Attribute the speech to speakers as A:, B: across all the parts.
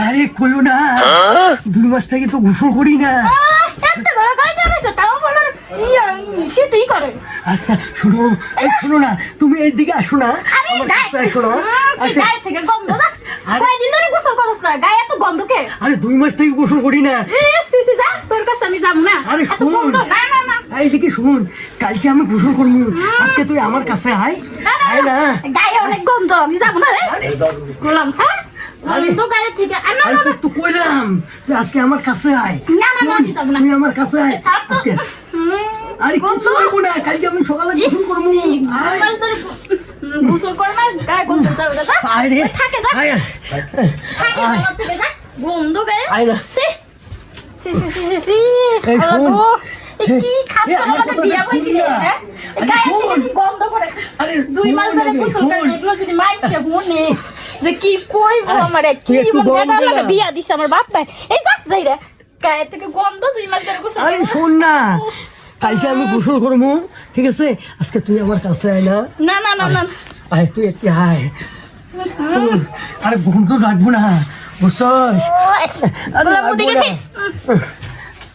A: আরে কইও না দুই মাস থেকে তো গোসল করি না।
B: ইয়া
A: আচ্ছা শোনো এই শোনো না তুমি এইদিকে আসো না।
B: আরে
A: আমার
B: গায়ে
A: কাছে আসো না আচ্ছা।
B: থেকে গন্ধ?
A: আরে-
B: না
A: দুই মাস থেকে গোসল করি না।
B: না।
A: আরে শুন।
B: না
A: এইদিকে শুন কালকে আমি গোসল করব আজকে তুই আমার কাছে আয়। আয় না।
B: গায়ে অনেক গন্ধ আমি যাব না রে।
A: আরে।
B: গোলাম ছাড় আমি তো গায়ে থেকে আরে না
A: আরে
B: না
A: তো কইলাম তুই আজকে আমার কাছে আয়।
B: না, না, আমি যাব না।
A: তুই আমার কাছে আয় আজকে। আরে কিছু। করব না কালকে আমি সকালে গোসল করব
B: গোসল কর না গায়ে গন্ধ যাবে না, যা।
A: আয় রে।
B: থাকে যা। থেকে যা। গন্ধ গায়ে।
A: আয় না।
B: সি সি সি সি সি
A: শোন।
B: কি খাচ্ছ?
A: শুন।
B: হ্যাঁ? গায়ে কি গন্ধ করে দুই মাস ধরে গোসল করে এগুলো যদি মাইছে মনে যে কি কইব
A: আরে,
B: কি
A: একটু
B: মন
A: গরম
B: বেটার
A: দে
B: লাগে
A: না।
B: বিয়া দিছে আমার বাপ? ভাই এই যাক যাই রে। গায়ে থেকে গন্ধ দুই মাস ধরে গোসল
A: আরে
B: করে।
A: না। কালকে আমি গোসল করব ঠিক আছে? আজকে তুই আমার কাছে আয় না।
B: না না না না।
A: আয় তুই একটি আয়। আরে গন্ধ রাখব না। বুঝছস আরে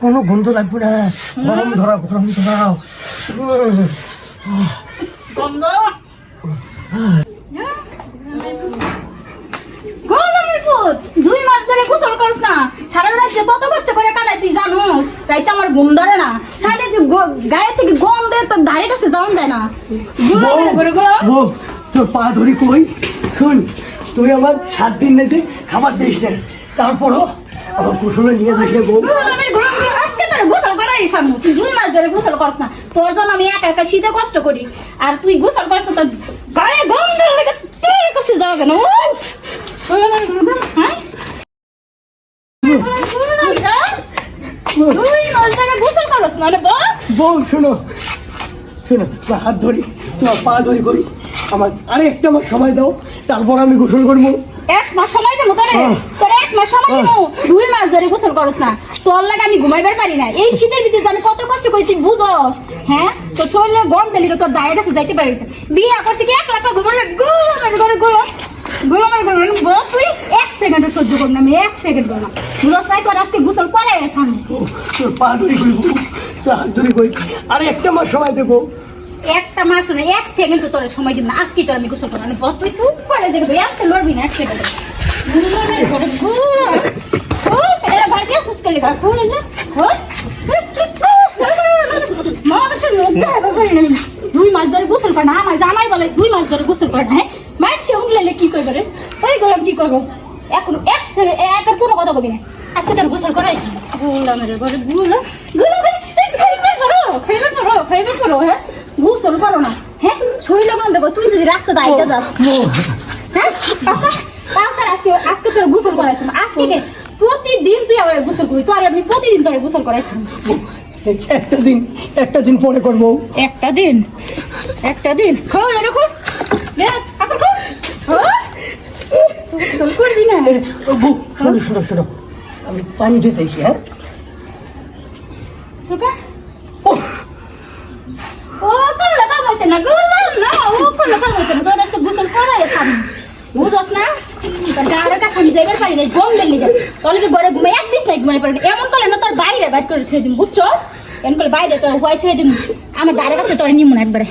A: কোনো গন্ধ লাগবো না। গরম ধরাও গরম ধরাও।
B: গন্ধ? দুই মাস ধরে গোসল করছ না। সারা রাত যে কত কষ্ট করে কাটাই তুই জানোস? রাইতে আমার ঘুম ধরে না। সাইডে যে গায়ে থেকে তোর ধারে কাছে যায় না।
A: তোর পা ধরি কই? শুন তুই আমার সাত দিন নেতে খাবার দিস না। তারপরও আমার কুসুমে নিয়ে যাস না গো
B: গোলামের ঘরে ঘরে আজকে তোর করাই সামু তুই দুই মাস ধরে গোসল করছ না। তোর জন্য আমি একা একা শীতে কষ্ট করি। আর তুই গোসল করছ না, তোর গায়ে গন্ধ লেগে, তোর কাছে যাওয়া যায় না। ও গোলামের ঘরে গোলাম যা তুই মাস
A: শোনো শোনো তোর হাত ধরি, তোমার পা ধরি করি আমার আরেকটা আমার সময় দাও, তারপর আমি গোসল করব।
B: এক মাস সময় দেবো তোরে। তোরে এক মাস সময় দেবো দুই মাস ধরে গোসল করস না। তোর লাগে আমি ঘুমাইবার পারি না। এই শীতের ভিতরে আমি কত কষ্ট করি তুই বুঝস। হ্যাঁ? তোর শরীরে গন্ধ লিগে তোর দায়ের কাছে যাইতে পারিস। বিয়ে করছে কি এক লাখ ঘুমার গোলামের ঘরে গোলাম গোলামের ঘরে বল তুই এক সেকেন্ডও সহ্য করব না আমি এক সেকেন্ড করব না বুঝস নাই তোর আজকে গোসল করে সামনে
A: পা ধরি করি হাত ধরি করি আরে একটা মাস সময় দেবো।
B: একটা মাস না এক সেকেন্ড তোর সময় দিব না আজকে তোর আমি গোসল করব না বল তুই চুপ করে দেখবি একটা লড়বি না এক হয়। দুই মাস ধরে গোসল করে না আমার জামাই বলে দুই মাস ধরে গোসল করে না হ্যাঁ সে উঠলে কি করবে রে ওই গরম কি করব এখন এক ছেলে একের কোনো কথা কবি না আজকে তার গোসল করাই গোলামের ঘরে গোলাম গোলাম খাইবে করো খাইবে করো খাইবে করো হ্যাঁ গোসল করো না হ্যাঁ? শরীরে তুই যদি রাস্তা যাস। হ্যাঁ পাশা পাশা আজকে আজকে তোর গোসল করাইছ আজকে প্রতিদিন তুই আমার গোসল করি তোর আমি প্রতিদিন তোর গোসল করাইছ
A: একটা দিন একটা দিন পরে করব
B: একটা দিন একটা দিন। এরকম লে আপন গোসল করবি না?
A: এ, ও, বউ, শোনো শোনো শোনো আমি পানিতে দেখি হ্যাঁ
B: সুকা
A: ও,
B: ও তোর লাগা হইতে না গোলাম না ও কোন লাগা হইতে না, তোর এসে গোসল করাইছ আমি বুঝছ না? গাড়ের কাছে আমি যাইবার পারি নাই গন্ধের লিগে। তোর লিগে ঘরে ঘুমাই এক বিছ নাই ঘুমাই পারি। এমন তোলে না তোর বাইরে বাইর করে থুয়ে দিম বুঝছ এমন করে বাইরে তোর হোয়াইট থুয়ে দিম। আমার গাড়ির কাছে তোর নিমুন একবারে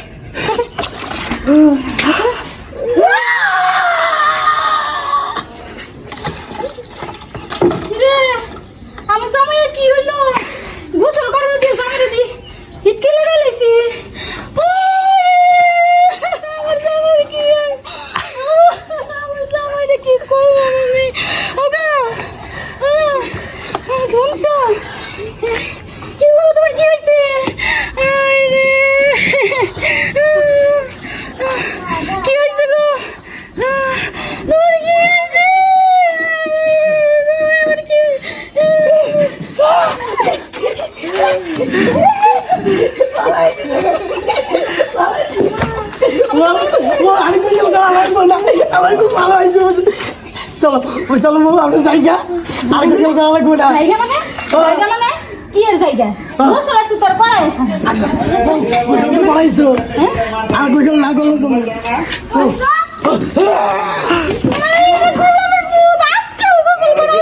B: রে, আমার জামাইয়ের কি হইল গোসল করার দিয়ে জামাইরে দি হিটকে লাগা লাইছি আমার জামাইয়ের কি হয়? আমার জামাইরে কি করব আমি ওগা ঘুমছ কি হলো তোমার কি হয়েছে আরে কি হয়েছে গো তোমার কি হয়েছে আমার কি
A: ও, ও, আরে কিছু করা লাগবে না আমার খুব ভালো হয়েছে চলো ওই চলো বউ আমরা যাই আর কিছু করা লাগবে না
B: জায়গা মানে জায়গা মানে কি এর জায়গা গোসল আছে তোর
A: তো করাইছো আর গোসল না করল চলো ও,
B: গোসল করাই